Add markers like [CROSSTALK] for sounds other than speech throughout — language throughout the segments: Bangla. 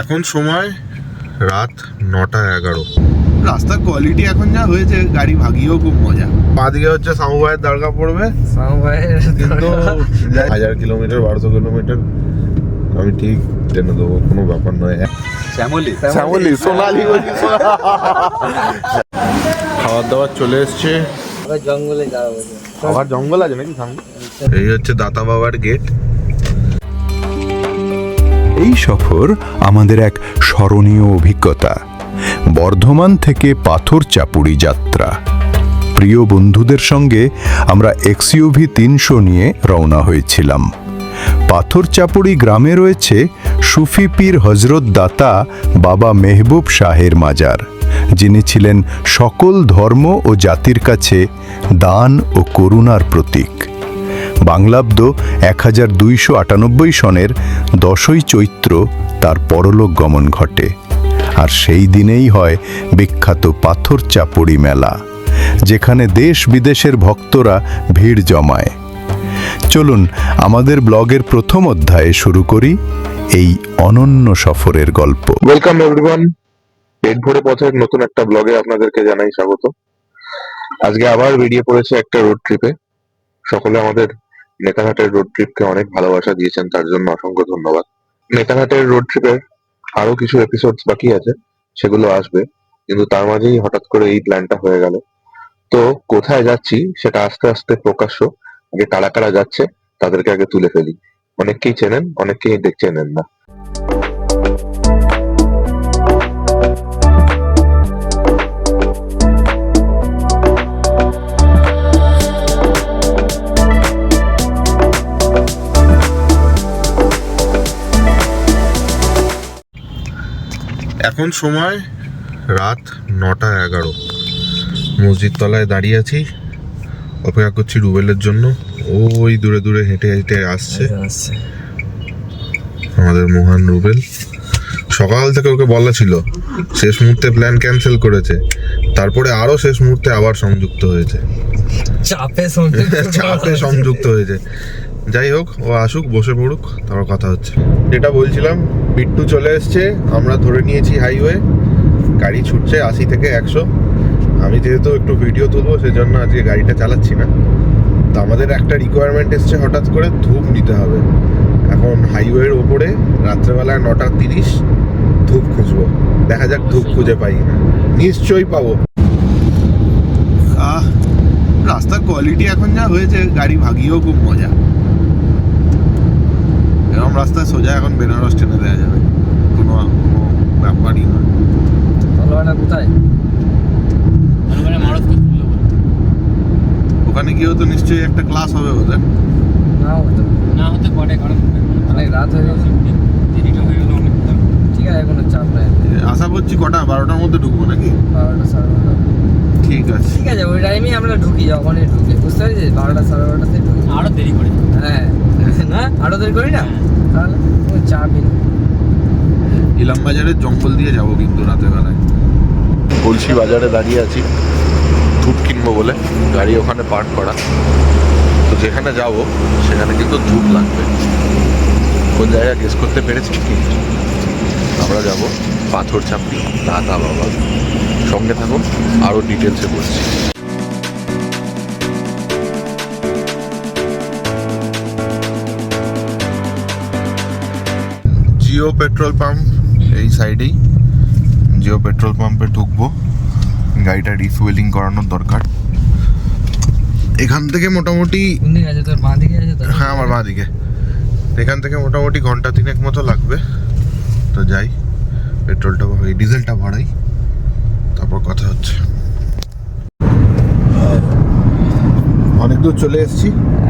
এখন সময় রাত নটা এগারো। রাস্তার কোয়ালিটি এখন যা হয়েছে গাড়ি ভাগিয়েও খুব মজা। বাদিকে হচ্ছে সামুভাইয়ের দরকার পড়বে। কিন্তু হাজার কিলোমিটার বারোশো কিলোমিটার আমি ঠিক টেনে দেবো কোনো ব্যাপার নয়। শ্যামলি। শ্যামলি সোনালি খাবার দাবার চলে এসছে। জঙ্গলে যাওয়া আবার জঙ্গল আছে নাকি? সামনে এই হচ্ছে দাতা বাবার গেট এই সফর আমাদের এক স্মরণীয় অভিজ্ঞতা, বর্ধমান থেকে পাথর চাপুরি যাত্রা। প্রিয় বন্ধুদের সঙ্গে আমরা এক্সইউভি তিনশো নিয়ে রওনা হয়েছিলাম। পাথর চাপুরি গ্রামে রয়েছে সুফি পীর হজরত দাতা বাবা মেহবুব শাহের মাজার, যিনি ছিলেন সকল ধর্ম ও জাতির কাছে দান ও করুণার প্রতীক। বাংলাব্দ এক হাজার দুইশো আটানব্বই সনের দশই চৈত্র তার পরলোক গমন ঘটে। আর সেই দিনেই হয় বিখ্যাত পাথর চাপড়ি মেলা, যেখানে দেশ বিদেশের ভক্তরা ভিড় জমায়। চলুন আমাদের ব্লগের প্রথম অধ্যায়ে শুরু করি এই অনন্য সফরের গল্প। ওয়েলকাম এভরিওয়ান পেট ভরে পথের নতুন একটা ব্লগে আপনাদেরকে জানাই স্বাগত। আজকে আবার বেরিয়ে পড়েছে একটা রোড ট্রিপে সকলে আমাদের নেতাঘাটের রোড ট্রিপকে অনেক ভালোবাসা দিয়েছেন, তার জন্য অসংখ্য ধন্যবাদ। নেতাঘাটের রোড ট্রিপের আরও কিছু এপিসোডস বাকি আছে, সেগুলো আসবে, কিন্তু তার মাঝেই হঠাৎ করে এই প্ল্যানটা হয়ে গেল। তো কোথায় যাচ্ছি সেটা আস্তে আস্তে প্রকাশ্য, আগে কারা কারা যাচ্ছে তাদেরকে আগে তুলে ফেলি। অনেককেই চেনেন অনেককেই চেনেন না। এখন সময় রাত নটা এগারো। মসজিদ তলায় দাঁড়িয়ে আছি। অপেক্ষা করছি রুবেলের জন্য। ওই দূরে দূরে হেঁটে হেঁটে আসছে। আমাদের মহান রুবেল। সকাল থেকে ওকে বলা ছিল শেষ মুহূর্তে প্ল্যান ক্যান্সেল করেছে। তারপরে আরও শেষ মুহূর্তে আবার সংযুক্ত হয়েছে। চাপে [LAUGHS] চাপে সংযুক্ত হয়েছে। যাই হোক ও আসুক বসে পড়ুক তারপর কথা হচ্ছে। যেটা বলছিলাম বিট্টু চলে এসছে আমরা ধরে নিয়েছি হাইওয়ে গাড়ি ছুটছে আশি থেকে একশো। আমি যেহেতু একটু ভিডিও তুলবো সেজন্য আজকে গাড়িটা চালাচ্ছি না। তো আমাদের একটা রিকোয়ারমেন্ট এসছে হঠাৎ করে ধূপ নিতে হবে। এখন হাইওয়ের ওপরে রাত্রেবেলা নটা তিরিশ ধূপ খুঁজবো। দেখা যাক ধূপ খুঁজে পাই না নিশ্চয়ই পাবো। আহ রাস্তার কোয়ালিটি এখন যা হয়েছে গাড়ি ভাগিয়েও খুব মজা। এরকম রাস্তায় সোজা এখন বেনারস টেনে দেওয়া যাবে। কোনো কোনো ব্যাপারই নয়। তলবাটা কোথায়? ওখানে গিয়েও তো নিশ্চয়ই একটা ক্লাস হবে ওদের না হতে না হতে পারে কারণ অনেক রাত হয়ে গেছে। দেরিটা হয়ে গেল অনেক ঠিক আছে কোনো চাপ নাই। আশা করছি কটা? বারোটার মধ্যে ঢুকবো নাকি? বারোটা সাড়ে বারোটা। ঠিক আছে। ঠিক আছে ওই টাইমেই আমরা ঢুকি যখনই ঢুকি। বুঝতে পারছিস? বারোটা সাড়ে বারোটাতে ঢুকি। আরও দেরি করে। হ্যাঁ। না? আরও দেরি করি না? কোনো চাপই নেই ইলাম বাজারের জঙ্গল দিয়ে যাব কিন্তু রাতের বেলায় কলসি বাজারে দাঁড়িয়ে আছি, ধূপ কিনবো বলে, গাড়ি ওখানে পার্ক করা। তো যেখানে যাব, সেখানে কিন্তু ধূপ লাগবে। কোন জায়গা গেস করতে পেরেছি? কি আমরা যাব পাথর চাপড়ি দাদা বাবা সঙ্গে থাকুন আরও ডিটেলসে বলছি। জিও পেট্রোল পাম্প এই সাইডেই। জিও পেট্রোল পাম্পে ঢুকবো। গাড়িটা রিফুয়েলিং করানোর দরকার। এখান থেকে মোটামুটি হ্যাঁ আমার বাঁ দিকে এখান থেকে মোটামুটি ঘণ্টা তিনেক মতো লাগবে। তো যাই পেট্রোলটা এই ডিজেলটা ভরাই তারপর কথা হচ্ছে। অনেক দূর চলে এসেছি।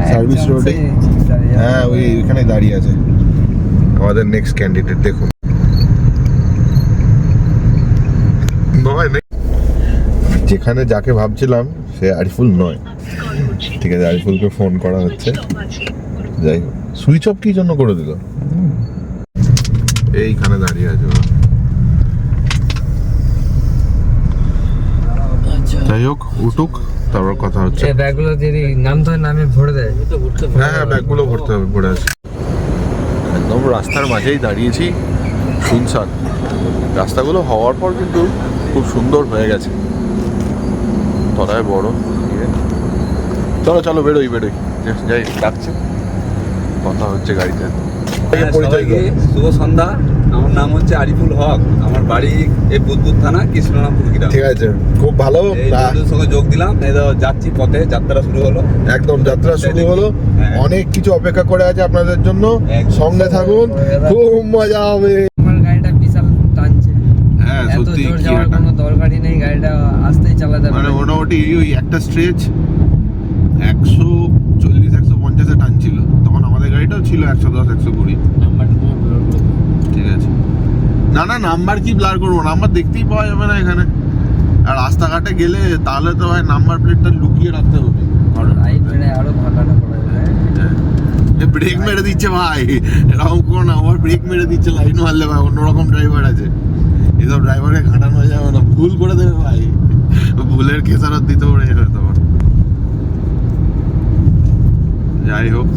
সার্ভিস রোডে। হ্যাঁ ওই ওইখানে দাঁড়িয়ে আছে। আমাদের নেক্সট ক্যান্ডিডেট দেখুন। নয় যেখানে যাকে ভাবছিলাম সে আরিফুল নয়। ঠিক আছে আরিফুলকে ফোন করা হচ্ছে। যাই হোক সুইচ অফ কি জন্য করে দিল? এইখানে দাঁড়িয়ে আছে যাই হোক উঠুক তারপর কথা হচ্ছে। ব্যাগগুলো যদি নাম ধরে নামে ভরে দেয়। হ্যাঁ হ্যাঁ ব্যাগগুলো ভরতে হবে ভরে আছে। একদম রাস্তার মাঝেই দাঁড়িয়েছি শুনশান রাস্তাগুলো হওয়ার পর কিন্তু খুব সুন্দর হয়ে গেছে। তলায় বড় ইয়ে। চলো চলো বেরোই বেরোই। যাই। ডাকছে। কথা হচ্ছে গাড়িতে। হ্যাঁ, শুভ সন্ধ্যা। আমার নাম হচ্ছে আরিফুল হক। আমার বাড়ি এই বুদবুদ থানা কৃষ্ণরামপুর গ্রাম। ঠিক আছে খুব ভালো। এই বন্ধুদের সঙ্গে যোগ দিলাম এই তো যাচ্ছি পথে যাত্রা শুরু হলো। একদম যাত্রা শুরু হলো। হ্যাঁ। অনেক কিছু অপেক্ষা করে আছে আপনাদের জন্য। সঙ্গে থাকুন। খুব মজা হবে। আমার গাড়িটা বিশাল টানছে। হ্যাঁ সত্যি জোর যাওয়ার কোনো দরকারই নেই গাড়িটা আসতেই চালাতে মানে মোটামুটি ওই একটা স্ট্রেচ একশো চল্লিশ একশো পঞ্চাশে টানছিল। তখন আমাদের গাড়িটাও ছিল একশো দশ একশো কুড়ি। আছে না না নাম্বার কি ব্লার করব? নাম্বার দেখতেই পাওয়া যাবে না এখানে। আর রাস্তাঘাটে গেলে তাহলে তো হয় নাম্বার প্লেটটা লুকিয়ে রাখতে হবে। আরও ভাগানো ব্রেক মেরে দিচ্ছে ভাই। এরকম কোনো না আমার ব্রেক মেরে দিচ্ছে লাইন মারলে ভাই অন্যরকম ড্রাইভার আছে। এসব ড্রাইভারকে ঘাটানো যাবে না। ভুল করে দেবে ভাই। ভুলের খেসারত দিতে পারে এটা তোমার যাই হোক।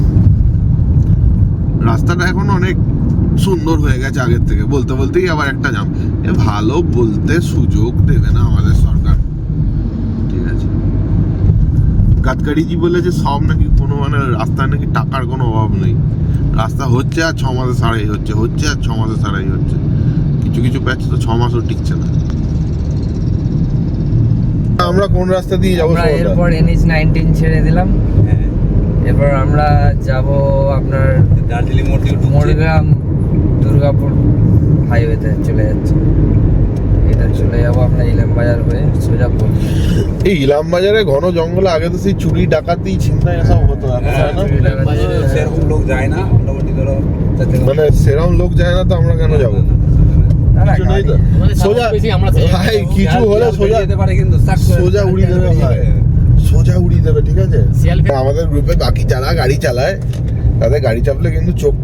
রাস্তাটা এখন অনেক সুন্দর হয়ে গেছে আগের থেকে। বলতে বলতেই আবার একটা জাম। এ ভালো বলতে সুযোগ দেবে না আমাদের সরকার। ঠিক আছে। গাদকারিজি বলে যে সব নাকি কোনো মানে রাস্তায় নাকি টাকার কোনো অভাব নেই। রাস্তা হচ্ছে আর ছ মাসে সারাই হচ্ছে হচ্ছে আর ছ মাসে সারাই হচ্ছে। কিছু কিছু প্যাচ তো ছ মাসও টিকছে না। আমরা কোন রাস্তা দিয়ে যাব? এরপর এনএইচ নাইনটিন ছেড়ে দিলাম। হ্যাঁ, এরপর আমরা যাব আপনার দার্জিলিং মোড় দিয়ে ঢুকছি। মরিগ্রাম দুর্গাপুর হাইওয়েতে চলে যাচ্ছে। এটা চলে যাব আপনার ইলাম বাজার হয়ে সোজা এই ইলাম বাজারে ঘন জঙ্গলে আগে তো সেই চুরি ডাকাতি ছিনতাই এসব হতো এখন না। বাজারে সেরকম লোক যায় না মোটামুটি ধরো মানে সেরকম লোক যায় না তো আমরা কেন যাব? সোজা ভাই কিছু হলে সোজা সোজা উড়িয়ে দেবে ভাই। সোজা উড়িয়ে দেবে ঠিক আছে? শিয়াল আমাদের গ্রুপে বাকি যারা গাড়ি চালায়। তাদের গাড়ি চাপলে কিন্তু চোখ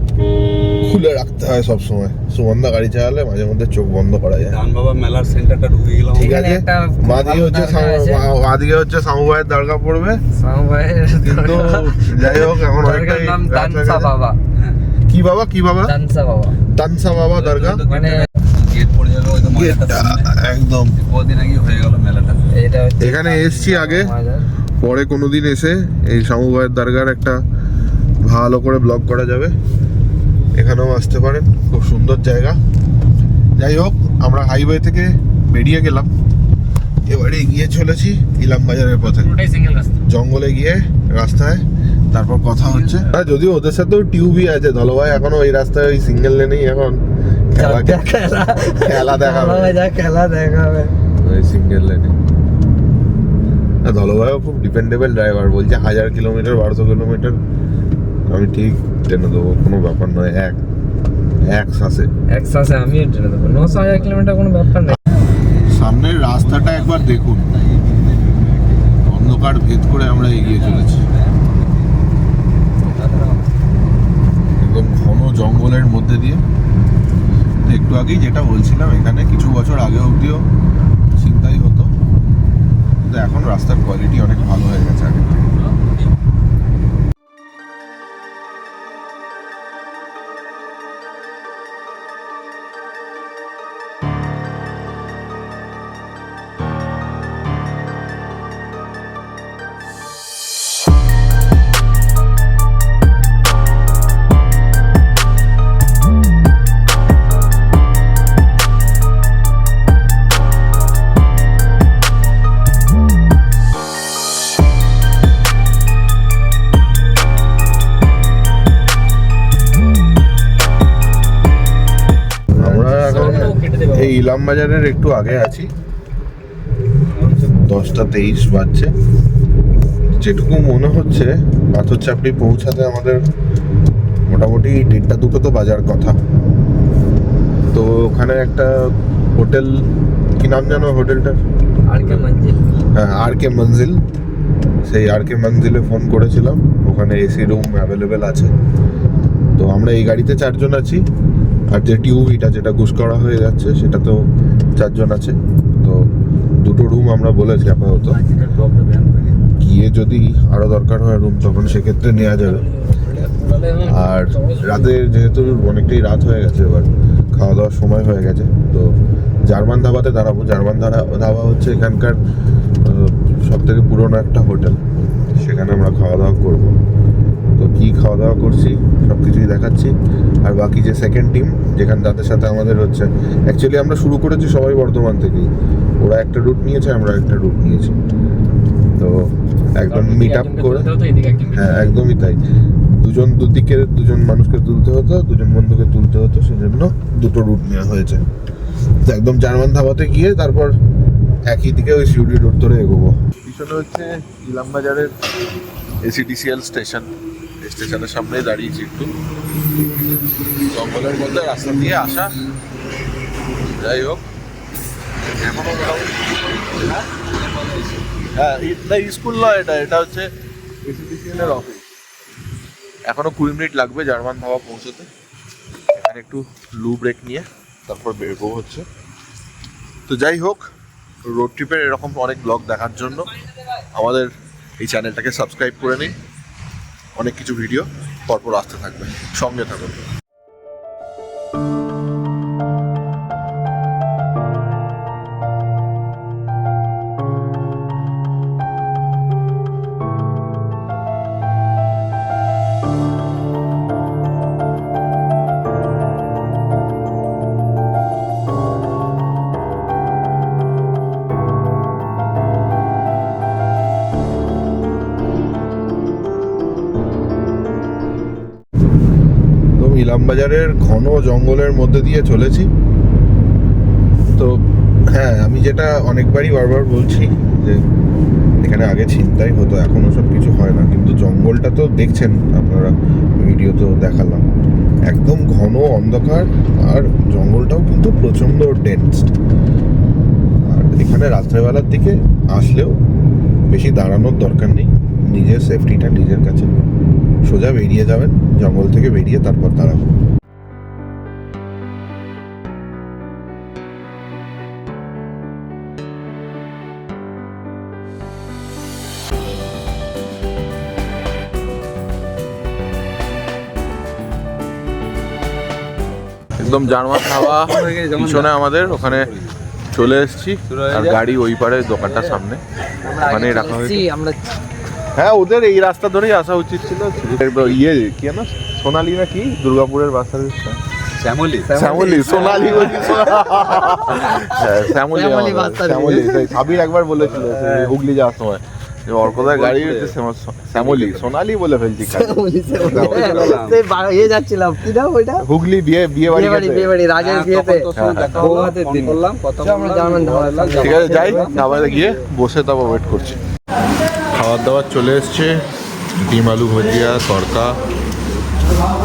খুলে রাখতে হয় সব সময় সুমন্দা গাড়ি চালালে মাঝে মধ্যে চোখ বন্ধ করা যায়। ধান বাবা মেলার সেন্টারটা ঢুকে গেলাম। ঠিক এখানে আছে একটা মা দিকে হচ্ছে দরকার। মা দিকে হচ্ছে সামুভাইয়ের দরকার পড়বে। সমবায়ের কিন্তু যাই হোক এখন অনেকটাই নাম দানসা বাবা। কি বাবা? কি বাবা? দানসা বাবা। তানসা বাবা দরগা? মানে গেট পড়ে যাবে ওই তো। একদম। কদিন আগে হয়ে গেল মেলাটা। এটা হচ্ছে এখানে এসছি আগে। পরে কোনোদিন এসে এই সামুভাইয়ের দরগার একটা ভালো করে ব্লগ করা যাবে। এখানেও আসতে পারেন। খুব সুন্দর জায়গা। যাই হোক আমরা হাইওয়ে থেকে বেরিয়ে গেলাম। এবারে গিয়ে চলেছি ইলাম বাজারের পথে। পুরোটাই সিঙ্গেল রাস্তা। জঙ্গলে গিয়ে রাস্তায় তারপর কথা হচ্ছে। হ্যাঁ যদিও ওদের সাথেও টিউবই আছে ধলভাই এখনও ওই রাস্তায় ওই সিঙ্গেল লেনেই এখন খেলা খেলা। খেলা দেখাবে। খেলা দেখাবে। ওই সিঙ্গেল লেনে ধলভাইও খুব ডিপেন্ডেবল ড্রাইভার বলছে হাজার কিলোমিটার বারোশো কিলোমিটার আমি ঠিক টেনে দেবো কোনো ব্যাপার নয় এক এক শ্বাসে। এক শ্বাসে আমিও ট্রেনে দেবো নশো হাজার কিলোমিটার কোনো ব্যাপার নেই। সামনের রাস্তাটা একবার দেখুন অন্ধকার ভেদ করে আমরা এগিয়ে চলেছি। একদম ঘন জঙ্গলের মধ্যে দিয়ে। একটু আগেই যেটা বলছিলাম এখানে কিছু বছর আগে অবধিও চিন্তাই হতো। কিন্তু এখন রাস্তার কোয়ালিটি অনেক ভালো হয়ে গেছে আগে থেকে। ইলাম বাজারের একটু আগে আছি। দশটা তেইশ বাজছে। যেটুকু মনে হচ্ছে পাথর চাপড়ি পৌঁছাতে আমাদের মোটামুটি দেড়টা দুটো তো বাজার কথা। তো ওখানে একটা হোটেল কি নাম জানো হোটেলটার? আর কে মঞ্জিল। হ্যাঁ আর কে মঞ্জিল। সেই আর কে মঞ্জিলে ফোন করেছিলাম। ওখানে এসি রুম অ্যাভেলেবেল আছে। তো আমরা এই গাড়িতে চারজন আছি। আর যে টিউব টিউবিটা যেটা ঘুষ করা হয়ে যাচ্ছে, সেটা তো চারজন আছে। তো দুটো রুম আমরা বলেছি আপাতত। গিয়ে যদি আরও দরকার হয় রুম তখন সেক্ষেত্রে নেওয়া যাবে। আর রাতে যেহেতু অনেকটাই রাত হয়ে গেছে, এবার খাওয়া দাওয়ার সময় হয়ে গেছে, তো জার্মান ধাবাতে দাঁড়াবো। জার্মান ধাবা হচ্ছে এখানকার সব থেকে পুরোনো একটা হোটেল। সেখানে আমরা খাওয়া দাওয়া করব। তো কি খাওয়া দাওয়া করছি সব কিছুই দেখাচ্ছি। আর বাকি যে সেকেন্ড টিম যেখানে তাদের সাথে আমাদের হচ্ছে অ্যাকচুয়ালি আমরা শুরু করেছি সবাই বর্ধমান থেকেই। ওরা একটা রুট নিয়েছে আমরা একটা রুট নিয়েছি। তো একদম মিট আপ করে হ্যাঁ একদমই তাই। দুজন দুদিকে দুজন মানুষকে তুলতে হতো দুজন বন্ধুকে তুলতে হতো সেজন্য দুটো রুট নেওয়া হয়েছে। তো একদম জার্মান ধাবাতে গিয়ে তারপর একই দিকে ওই সিউড়ি রোড ধরে এগোবো। পিছনে হচ্ছে ইলামবাজারের এসিডিসিএল স্টেশন স্টেশনের সামনেই দাঁড়িয়েছি একটু। জঙ্গলের মধ্যে রাস্তা দিয়ে আসা। যাই হোক। এখনও হ্যাঁ না স্কুল নয় এটা এটা হচ্ছে এখনও কুড়ি মিনিট লাগবে জার্মান ধাবা পৌঁছতে। এখানে একটু লু ব্রেক নিয়ে তারপর বেরবো হচ্ছে। তো যাই হোক রোড ট্রিপের এরকম অনেক ব্লগ দেখার জন্য। আমাদের এই চ্যানেলটাকে সাবস্ক্রাইব করে নিন। অনেক কিছু ভিডিও পরপর আসতে থাকবে। সঙ্গে থাকুন। তো ইলামবাজারের ঘন জঙ্গলের মধ্যে দিয়ে চলেছি। তো হ্যাঁ আমি যেটা অনেকবারই বারবার বলছি যে, এখানে আগে ছিনতাই হতো এখনও সব কিছু হয় না। কিন্তু জঙ্গলটা তো দেখছেন আপনারা ভিডিওতেও দেখালাম। একদম ঘন অন্ধকার, আর জঙ্গলটাও কিন্তু প্রচণ্ড ডেন্সড আর এখানে রাত্রেবেলার দিকে আসলেও বেশি দাঁড়ানোর দরকার নেই, নিজের সেফটিটা নিজের কাছে। সোজা বেরিয়ে যাবেন জঙ্গল থেকে বেরিয়ে তারপর তারা একদম জার্মান হাওয়া [LAUGHS] পিছনে আমাদের ওখানে চলে এসেছি। আর গাড়ি ওই পারে দোকানটার সামনে। ওখানেই রাখা হয়েছে। আমরা হ্যাঁ ওদের এই রাস্তা ধরেই আসা উচিত ছিল। ইয়ে কি না সোনালি না কি দুর্গাপুরের বাস শ্যামলি। শ্যামলি সোনালি হ্যাঁ, শ্যামলি সাবির একবার বলেছিল সে হুগলি যাওয়ার সময়। অর্কদার গাড়ি শ্যামলি সোনালি বলে ফেলছি বা- ইয়ে যাচ্ছিলাম। কি নাম ওইটা? হুগলি বিয়ে বিয়ে বাড়ি বিয়ে বাড়ি রাজের বিয়েতে। হ্যাঁ, হ্যাঁ। ঠিক আছে যাই ধাবাতে গিয়ে বসে তারপর ওয়েট করছি। খাবার দাবার চলে এসছে। ডিম, আলু ভুজিয়া, তড়কা।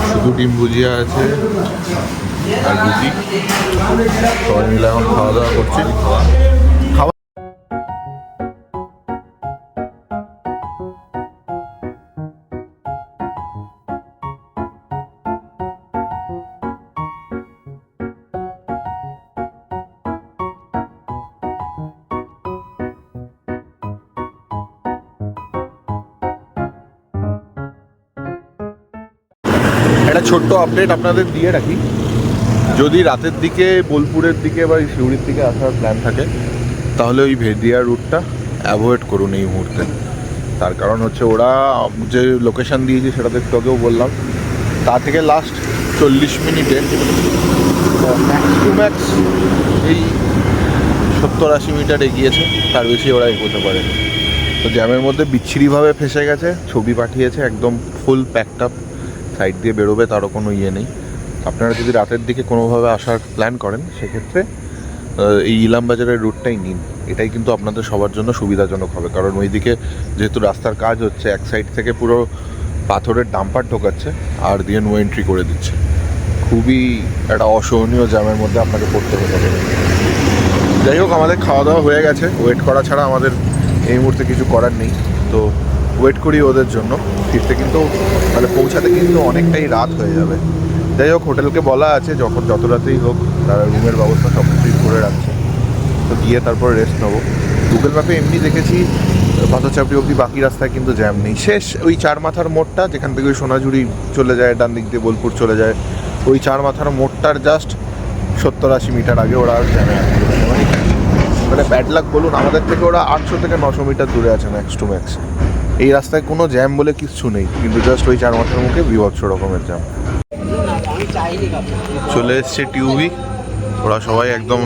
শুধু ডিম ভুজিয়া আছে। আর রুটি সবাই মিলে এখন খাওয়া দাওয়া করছি। ছোট্ট আপডেট আপনাদের দিয়ে রাখি। যদি রাতের দিকে, বোলপুরের দিকে বা শিউড়ির দিকে আসার প্ল্যান থাকে, তাহলে ওই ভেদিয়া রুটটা অ্যাভয়েড করুন এই মুহূর্তে। তার কারণ হচ্ছে ওরা যে লোকেশন দিয়েছে সেটা তো একটু আগেও বললাম। তা থেকে লাস্ট চল্লিশ মিনিটে ম্যাক্স টু ম্যাক্স এই সত্তর আশি মিটার এগিয়েছে, তার বেশি ওরা এগোতে পারে তো জ্যামের মধ্যে বিচ্ছিরিভাবে ফেসে গেছে, ছবি পাঠিয়েছে, একদম ফুল প্যাকড আপ সাইড দিয়ে বেরোবে তারও কোনো ইয়ে নেই। আপনারা যদি রাতের দিকে কোনোভাবে আসার প্ল্যান করেন, সেক্ষেত্রে এই ইলাম বাজারের রুটটাই নিন। এটাই কিন্তু আপনাদের সবার জন্য সুবিধাজনক হবে। কারণ ওইদিকে যেহেতু রাস্তার কাজ হচ্ছে, এক সাইড থেকে পুরো পাথরের ডাম্পার ঢোকাচ্ছে আর দিয়ে নো এন্ট্রি করে দিচ্ছে। খুবই একটা অসহনীয় জ্যামের মধ্যে আপনাকে পড়তে হতে পারে। যাই হোক, আমাদের খাওয়া দাওয়া হয়ে গেছে। ওয়েট করা ছাড়া আমাদের এই মুহূর্তে কিছু করার নেই। তো ওয়েট করি ওদের জন্য ফিরতে কিন্তু মানে পৌঁছাতে কিন্তু অনেকটাই রাত হয়ে যাবে। যাই হোক, হোটেলকে বলা আছে, যখন যত রাতেই হোক তারা রুমের ব্যবস্থা সব কিছুই করে রাখছে। তো গিয়ে তারপর রেস্ট নেব। গুগল ম্যাপে এমনি দেখেছি পাথরচাপড়ি অবধি বাকি রাস্তায় কিন্তু জ্যাম নেই। শেষ ওই চার মাথার মোড়টা, যেখান থেকে ওই সোনাঝুরি চলে যায়, ডান দিক দিয়ে বোলপুর চলে যায়, ওই চার মাথার মোড়টার জাস্ট সত্তর আশি মিটার আগে ওরা আর জ্যামে মানে ব্যাড লাক বলুন, আমাদের থেকে ওরা আটশো থেকে নশো মিটার দূরে আছে ম্যাক্স টু ম্যাক্স এই রাস্তায় কোনো জ্যাম বলে কিচ্ছু নেই, কিন্তু জাস্ট ওই চার মাসের মুখে বিভৎস রকমের জ্যাম। চলে এসছে টিউবি, ওরা সবাই একদম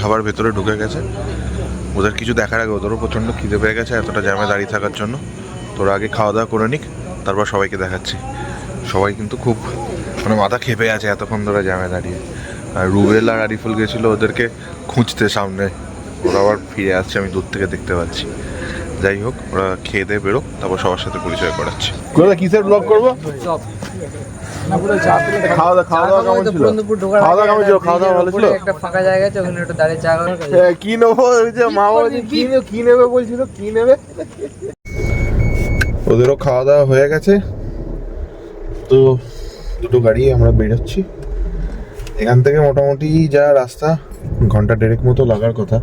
ধাবার ভেতরে ঢুকে গেছে। ওদের কিছু দেখার আগে, ওদেরও প্রচণ্ড খিদে পেয়ে গেছে এতটা জ্যামে দাঁড়িয়ে থাকার জন্য। তোরা আগে খাওয়া দাওয়া করে নিক, তারপর সবাইকে দেখাচ্ছি। সবাই কিন্তু খুব মানে মাথা খেপে আছে এতক্ষণ ধরে জ্যামে দাঁড়িয়ে। আর রুবেল আর আরিফুল গেছিল ওদেরকে খুঁজতে সামনে। ওরা আবার ফিরে আসছে, আমি দূর থেকে দেখতে পাচ্ছি। যাই হোক ওরা খেয়ে দিয়ে বেরোক তারপর সবার সাথে পরিচয় করাচ্ছে। কোথায় কিসের ব্লগ করব? খাওয়া দাওয়া খাওয়া দাওয়া কেমন ছিল? খাওয়া দাওয়া কেমন ছিল? খাওয়া দাওয়া ভালো ছিল? একটা ফাঁকা জায়গা আছে ওখানে একটু দাঁড়িয়ে চা কি নেব? ওই যে মা বলছে কি নেবে কি নেবে বলছিল কি নেবে? ওদেরও খাওয়া দাওয়া হয়ে গেছে। তো দুটো গাড়ি আমরা বেরোচ্ছি। এখান থেকে মোটামুটি যা রাস্তা ঘণ্টা দেড়েক মতো লাগার কথা।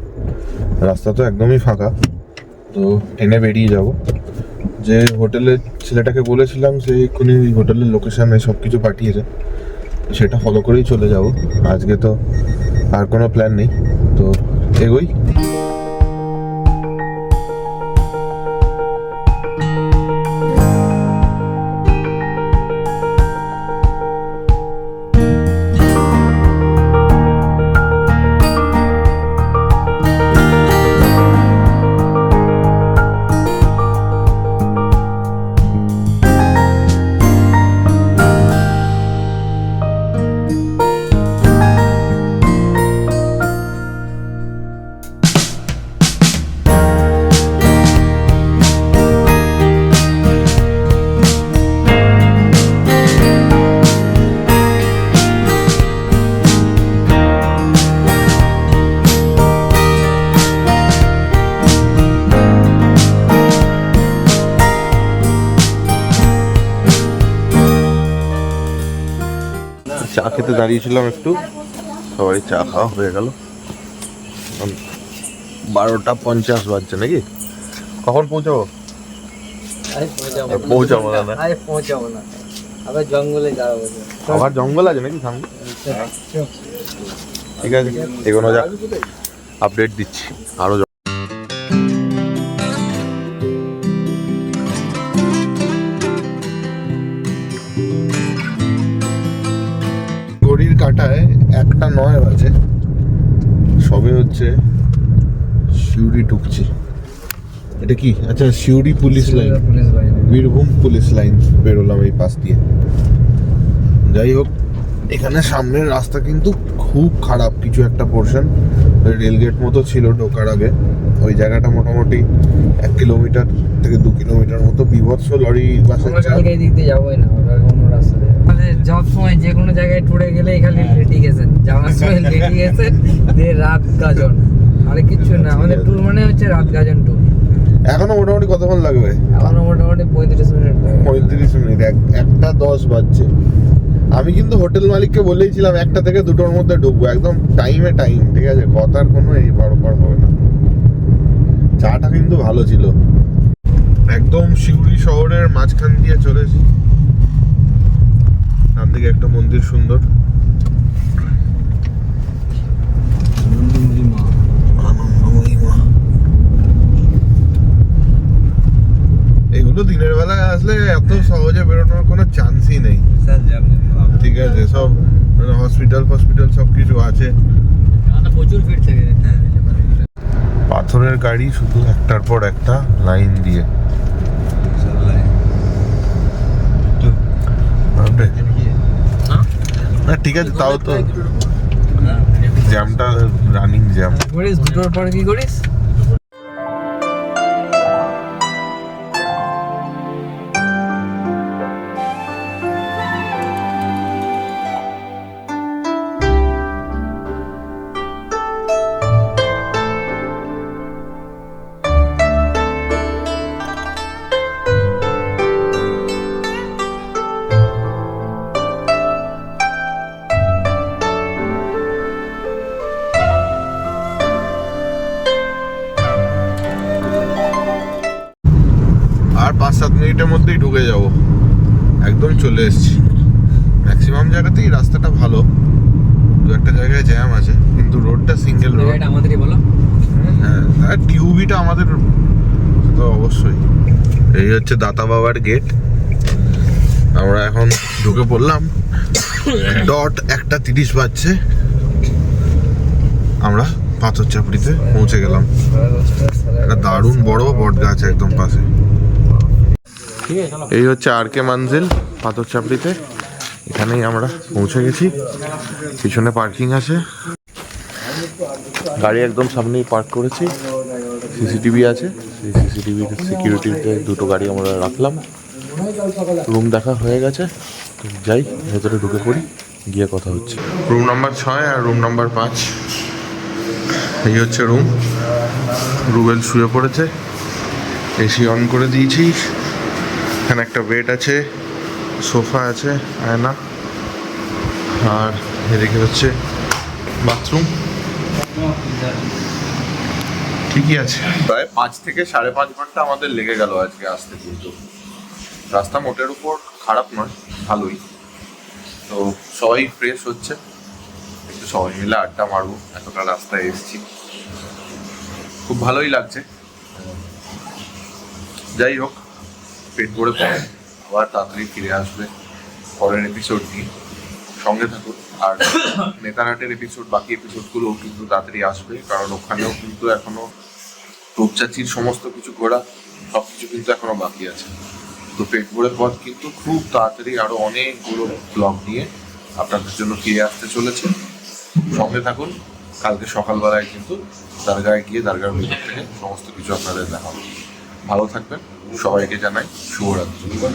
রাস্তা তো একদমই ফাঁকা। তো ট্রেনে বেরিয়ে যাব। যে হোটেলের ছেলেটাকে বলেছিলাম সে এক্ষুনি হোটেলের লোকেশানে সব কিছু পাঠিয়েছে। সেটা ফলো করেই চলে যাব। আজকে তো আর কোনো প্ল্যান নেই। তো এগোই। দাঁড়িয়েছিলাম একটু। সবাই চা খাওয়া হয়ে গেল। বারোটা পঞ্চাশ বাজছে নাকি? কখন পৌঁছাবো? পৌঁছাবো না। পৌঁছাবো না, আবার জঙ্গলে যাব আবার জঙ্গল আছে নাকি সামনে ঠিক আছে এগোনো যাক। আপডেট দিচ্ছি আরও হচ্ছে শিউরি ঢুকছি। এটা কি? আচ্ছা Suri police line. Birbhum police line বেরোলাম এই পাশ দিয়ে। যাই হোক এখানে সামনের রাস্তা কিন্তু খুব খারাপ কিছু একটা পোর্শন রেলগেট মতো ছিল ঢোকার আগে। ওই জায়গাটা মোটামুটি এক কিলোমিটার থেকে দু কিলোমিটার মতো বিভৎস লরি দিয়ে যাবোই না অন্য রাস্তা মানে যাওয়ার সময় যে কোনো জায়গায় টুরে গেলে খালি লিটিগেশন যাওয়ার সময় লিটিগেশন দিয়ে রাত গাজন। আরে কিচ্ছু না আমাদের ট্যুর মানে হচ্ছে রাত গাজন ট্যুর এখনও মোটামুটি কতক্ষণ লাগবে? এখনও মোটামুটি পঁয়ত্রিশ মিনিট। পঁয়ত্রিশ মিনিট এক- একটা দশ বাজছে। আমি কিন্তু হোটেল মালিককে বলেইছিলাম একটা থেকে দুটোর মধ্যে ঢুকবো একদম টাইমে টাইম ঠিক আছে? কথার কোনো এই বারোবার হবে না। চাটা কিন্তু ভালো ছিল। একদম শিউরি শহরের মাঝখান দিয়ে চলেছি। ডান দিকে একটা মন্দির সুন্দর। এগুলো দিনের বেলায় আসলে এত সহজে বেরোনোর কোনো চান্সই নেই। ঠিক আছে সব মানে হসপিটাল হসপিটাল সব কিছু আছে প্রচুর ভিড় থাকে। পাথরের গাড়ি শুধু একটার পর একটা লাইন দিয়ে। না ঠিক আছে তাও তো জ্যামটা রানিং জ্যাম করিস দুটোর পরে কি করিস হচ্ছে দাতা বাবার গেট আমরা এখন ঢুকে পড়লাম। ডট একটা তিরিশ বাজছে। আমরা পাথর চাপড়িতে পৌঁছে গেলাম। একটা দারুণ বড় বট গাছ একদম পাশে। এই হচ্ছে আর কে মঞ্জিল পাথর চাপড়িতে এখানেই আমরা পৌঁছে গেছি। পিছনে পার্কিং আছে। গাড়ি একদম সামনেই পার্ক করেছি। সিসিটিভি আছে। সেই সিসিটিভির দুটো গাড়ি আমরা রাখলাম। রুম দেখা হয়ে গেছে। যাই, ভেতরে ঢুকে পড়ি, গিয়ে কথা হচ্ছে। রুম নাম্বার ছয় আর রুম নাম্বার পাঁচ। এই হচ্ছে রুম। রুবেল শুয়ে পড়েছে। এসি অন করে দিয়েছি। এখানে একটা বেড আছে, সোফা আছে, আয়না। আর এদিকে হচ্ছে বাথরুম। ঠিকই আছে। প্রায় পাঁচ থেকে সাড়ে পাঁচ ঘণ্টা আমাদের লেগে গেল আজকে আসতে কিন্তু। রাস্তা মোটের উপর খারাপ নয়, ভালোই। তো সবাই ফ্রেশ হচ্ছে। একটু সবাই মিলে আড্ডা মারবো, এতটা রাস্তায় এসেছি। খুব ভালোই লাগছে। যাই হোক, পেট ভরে পড়ে। আবার তাড়াতাড়ি ফিরে আসবে পরের এপিসোড নিয়ে। সঙ্গে থাকুন। আর নেতারহাটের এপিসোড বাকি এপিসোডগুলো কিন্তু তাড়াতাড়ি আসবে, কারণ ওখানেও কিন্তু এখনও রূপচাচির সমস্ত কিছু ঘোরা সব কিছু কিন্তু এখনও বাকি আছে। তো পেট ভরে পথ কিন্তু খুব তাড়াতাড়ি আরও অনেকগুলো ব্লগ নিয়ে আপনাদের জন্য ফিরে আসতে চলেছে। সঙ্গে থাকুন, কালকে সকালবেলায় কিন্তু দারগায় গিয়ে দারগার ভিতর থেকে সমস্ত কিছু আপনাদের দেখাবো। ভালো থাকবেন, সবাইকে জানাই শুভরাত্রি।